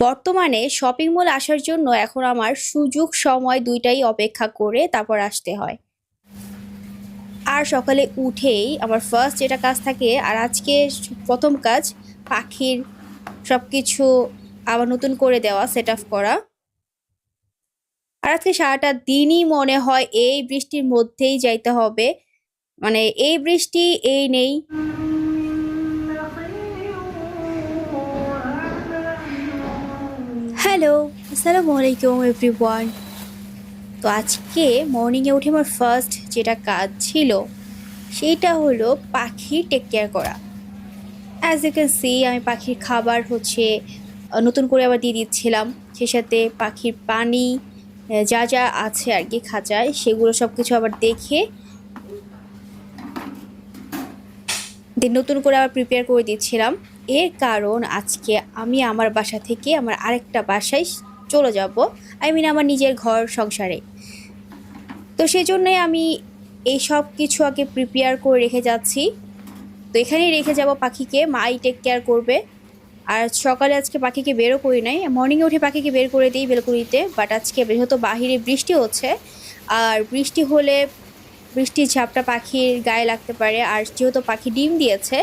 বর্তমানে shopping mall আসার জন্য এখন আমার সুযোগ সময় দুইটাই অপেক্ষা করে তারপর আসতে হয়। আর সকালে উঠেই আমার ফার্স্ট যেটা কাজ থাকে, আর আজকে প্রথম কাজ পাখির সব কিছু আবার নতুন করে দেওয়া সেট আপ করা। আর আজকে সারাটা দিনই মনে হয় এই বৃষ্টির মধ্যেই যাইতে হবে। মানে এই বৃষ্টি এই নেই। হ্যালো, আসসালামু আলাইকুম এভরিওয়ান। তো আজকে মর্নিংয়ে উঠে আমার ফার্স্ট যেটা কাজ ছিল সেইটা হলো পাখি টেক কেয়ার করা। অ্যাজ ইউ ক্যান সি আমি পাখির খাবার হচ্ছে নতুন করে আবার দিয়ে দিচ্ছিলাম। সে সাথে পাখির পানি যা যা আছে আর কি খাঁচায়, সেগুলো সব কিছু আবার দেখে, দিয়ে নতুন করে আবার প্রিপেয়ার করে দিচ্ছিলাম। এর কারণ আজকে আমি আমার বাসা থেকে আমার আরেকটা বাসায় চলে যাব। আই মিন আমার নিজের ঘর, সংসারে। তো সেই জন্যই আমি এই সব কিছু আগে প্রিপেয়ার করে রেখে যাচ্ছি। তো এখানেই রেখে যাব পাখিকে মাই টেক কেয়ার করবে। আর সকালে আজকে পাখিকে বেরও করি নাই। মর্নিংয়ে উঠে পাখিকে বের করে দিই বেলকুড়িতে বাট আজকে যেহেতু বাহিরে বৃষ্টি হচ্ছে, আর বৃষ্টি হলে বৃষ্টির ঝাপটা পাখির গায়ে লাগতে পারে। আর যেহেতু পাখি ডিম দিয়েছে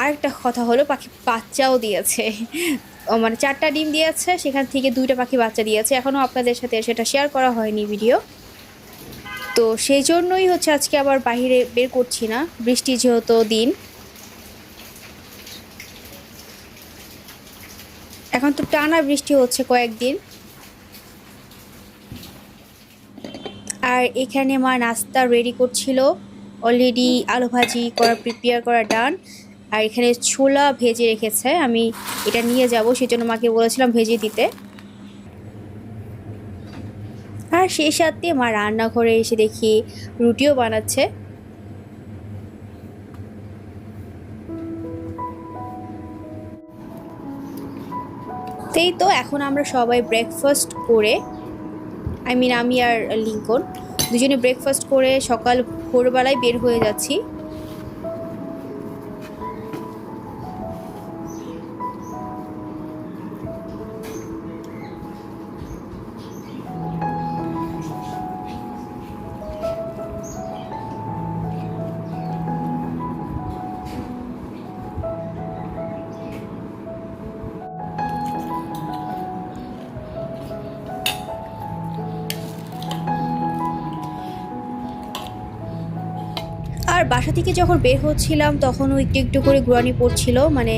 আরেকটা কথা হলো, পাখি বাচ্চাও দিয়েছে। মানে চারটা ডিম দিয়েছে, সেখান থেকে দুইটা পাখি বাচ্চা দিয়েছে। এখনও আপনাদের সাথে সেটা শেয়ার করা হয়নি ভিডিও তো সেই জন্যই হচ্ছে আজকে আবার বাইরে বের করছি না। বৃষ্টি যেহেতু দিন। এখন তো টানা বৃষ্টি হচ্ছে কয়েকদিন। আর এখানে মা নাস্তা রেডি করছিল। অলরেডি আলু ভাজি করা প্রিপেয়ার করা ডান আর এখানে ছোলা ভেজে রেখেছে। আমি এটা নিয়ে যাব, সেজন্য মাকে বলেছিলাম ভেজে দিতে। আর সেই সাথে মা রান্নাঘরে এসে দেখি রুটিও বানাচ্ছে। সেই তো এখন আমরা সবাই ব্রেকফাস্ট করে আই মিন আমি আর লিঙ্কন, দুজনে ব্রেকফাস্ট করে সকাল ভোরবেলায় বের হয়ে যাচ্ছি। আর বাসা থেকে যখন বের হচ্ছিলাম তখনও একটু একটু করে গুড়ানি পড়ছিল মানে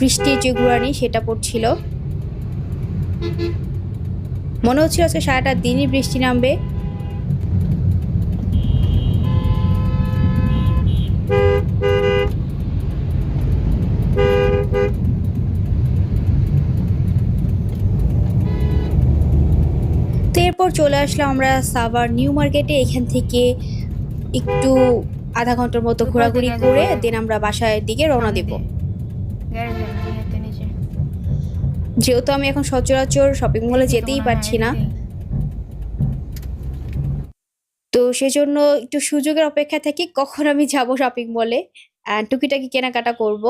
বৃষ্টির যে গুড়ানি সেটা পড়ছিল। মনে হচ্ছিল আজকে সারাটা দিনই বৃষ্টি নামবে। এরপর চলে আসলাম আমরা সাভার নিউ মার্কেটে। এখান থেকে একটু আধা ঘণ্টার মতো ঘোরাঘুরি করে দেন আমরা বাসায় দিকে রওনা দেব। যেহেতু আমি এখন সচরাচর শপিং মলে যেতেই পারছি না। তো সেজন্য একটু সুযোগের অপেক্ষা থাকি কখন আমি যাব শপিং মলে টুকিটাকি কেনাকাটা করব।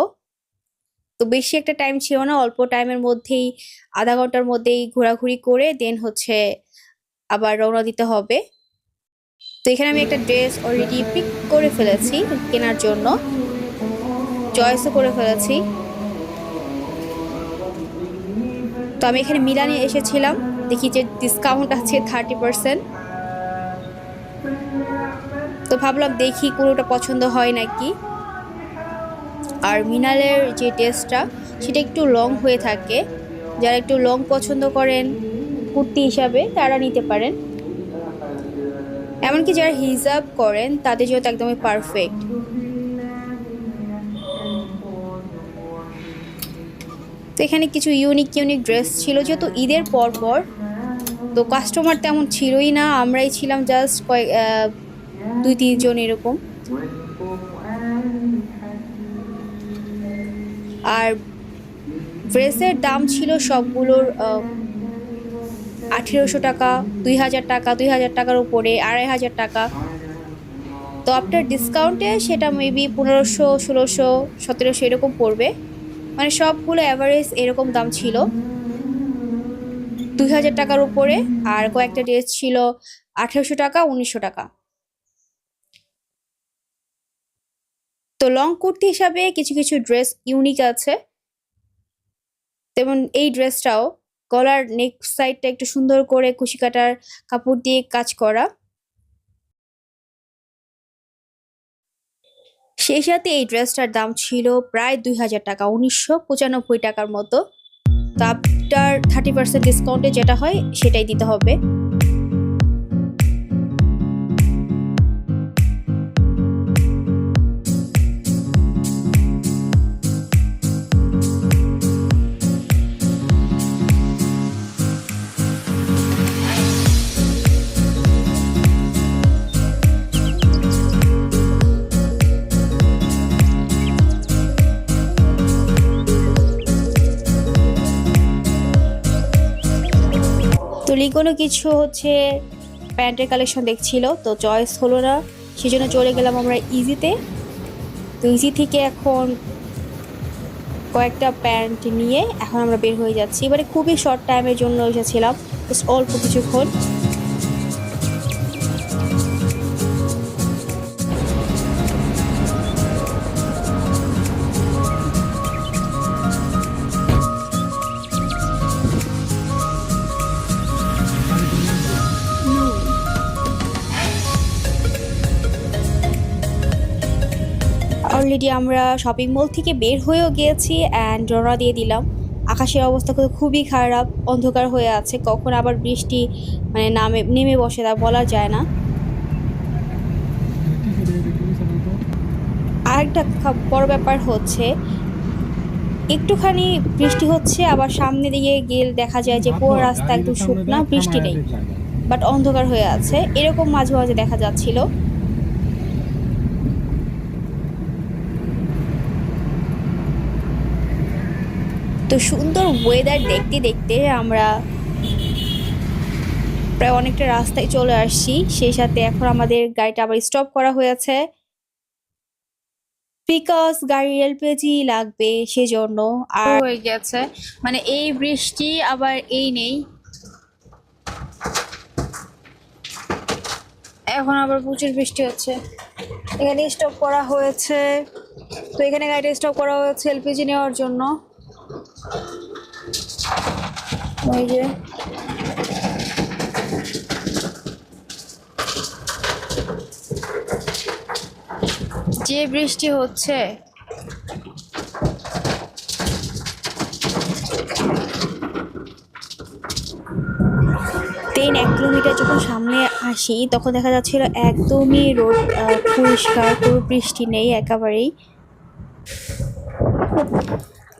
তো বেশি একটা টাইম ছিল না অল্প টাইমের মধ্যেই আধা ঘণ্টার মধ্যেই ঘোরাঘুরি করে দেন হচ্ছে আবার রওনা দিতে হবে। তো এখানে আমি একটা ড্রেস অলরেডি পিক করে ফেলেছি কেনার জন্য। চয়েসও করে ফেলেছি। তো আমি এখানে মিলানে এসেছিলাম, দেখি যে ডিসকাউন্ট আছে থার্টি পার্সেন্ট তো ভাবলাম দেখি কোনোটা পছন্দ হয় নাকি। আর মিনালের যে ড্রেসটা, সেটা একটু লং হয়ে থাকে। যারা একটু লং পছন্দ করেন, কুর্তি হিসাবে তারা নিতে পারেন। এমনকি যারা হিজাব করেন, তাদের জন্য একদমই পারফেক্ট তো এখানে কিছু ইউনিক ইউনিক ড্রেস ছিল। যেহেতু ঈদের পর পর, তো কাস্টমার তেমন ছিলই না। আমরাই ছিলাম জাস্ট কয়েক দুই তিনজন এরকম। আর ড্রেসের দাম ছিল সবগুলোর আঠেরোশো টাকা, দুই হাজার টাকা, দুই হাজার টাকার উপরে আড়াই হাজার টাকা। তো আপনার ডিসকাউন্টে সেটা মেবি পনেরোশো, ষোলোশো, সতেরোশো এরকম পড়বে। মানে সবগুলো অ্যাভারেজ এরকম দাম ছিল। দুই হাজার টাকার উপরে আর কয়েকটা ড্রেস ছিল আঠেরোশো টাকা, উনিশশো টাকা। তো লং কুর্তি হিসাবে কিছু কিছু ড্রেস ইউনিক আছে। তেমন এই ড্রেসটাও গলার নেক সাইডটা একটু সুন্দর করে কুশি কাটার কাপড় দিয়ে কাজ করা। সেই সাথে এই ড্রেসটার দাম ছিল প্রায় দুই হাজার টাকা, উনিশশো পঁচানব্বই টাকার মতো। তো থার্টি পার্সেন্ট ডিসকাউন্টে যেটা হয়, সেটাই দিতে হবে। কোনো কিছু হচ্ছে প্যান্টের কালেকশন দেখছিল, তো চয়েস হলো না। সেজন্য চলে গেলাম আমরা ইজিতে তো ইজি থেকে এখন কয়েকটা প্যান্ট নিয়ে এখন আমরা বের হয়ে যাচ্ছি। এবারে খুবই শর্ট টাইমের জন্য এসেছিলাম। অল্প কিছুক্ষণ। অলরেডি আমরা শপিং মল থেকে বের হয়েও গিয়েছি অ্যান্ড রওনা দিয়ে দিলাম। আকাশের অবস্থা কিন্তু খুবই খারাপ অন্ধকার হয়ে আছে। কখন আবার বৃষ্টি মানে নামে নেমে বসে তা বলা যায় না। আরেকটা বড় ব্যাপার হচ্ছে একটুখানি বৃষ্টি হচ্ছে আবার সামনে দিকে গিয়ে দেখা যায় যে পুরো রাস্তা একদম শুকনা বৃষ্টি নেই। বাট অন্ধকার হয়ে আছে। এরকম মাঝে মাঝে দেখা যাচ্ছিল। তো সুন্দর ওয়েদার দেখতে দেখতে আমরা প্রায় অনেকটা রাস্তায় চলে আসছি। সেই সাথে এখন আমাদের গাড়িটা আবার স্টপ করা হয়েছে। বিকজ গাড়ির এলপিজি লাগবে সেজন্য। আর হয়ে গেছে। মানে এই বৃষ্টি আবার এই নেই। এখন আবার প্রচুর বৃষ্টি হচ্ছে। এখানে স্টপ করা হয়েছে। তো এখানে গাড়িটা স্টপ করা হয়েছে এলপিজি নেওয়ার জন্য। যে। যে বৃষ্টি হচ্ছে। ট্রেন এক কিলোমিটার যখন সামনে আসি, তখন দেখা যাচ্ছিল একদমই রোড পরিষ্কার, কোনো বৃষ্টি নেই, একেবারেই।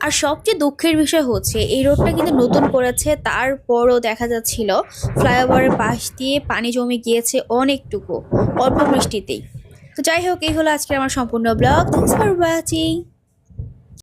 আর সবচেয়ে দুঃখের বিষয় হচ্ছে, এই রোডটা কিন্তু নতুন করেছে, তারপরও দেখা যাচ্ছিল ফ্লাইওভারের পাশ দিয়ে পানি জমে গিয়েছে অনেকটুকু, অল্প বৃষ্টিতেই। তো যাই হোক, এই হলো আজকে আমার সম্পূর্ণ ব্লগ। Thanks for watching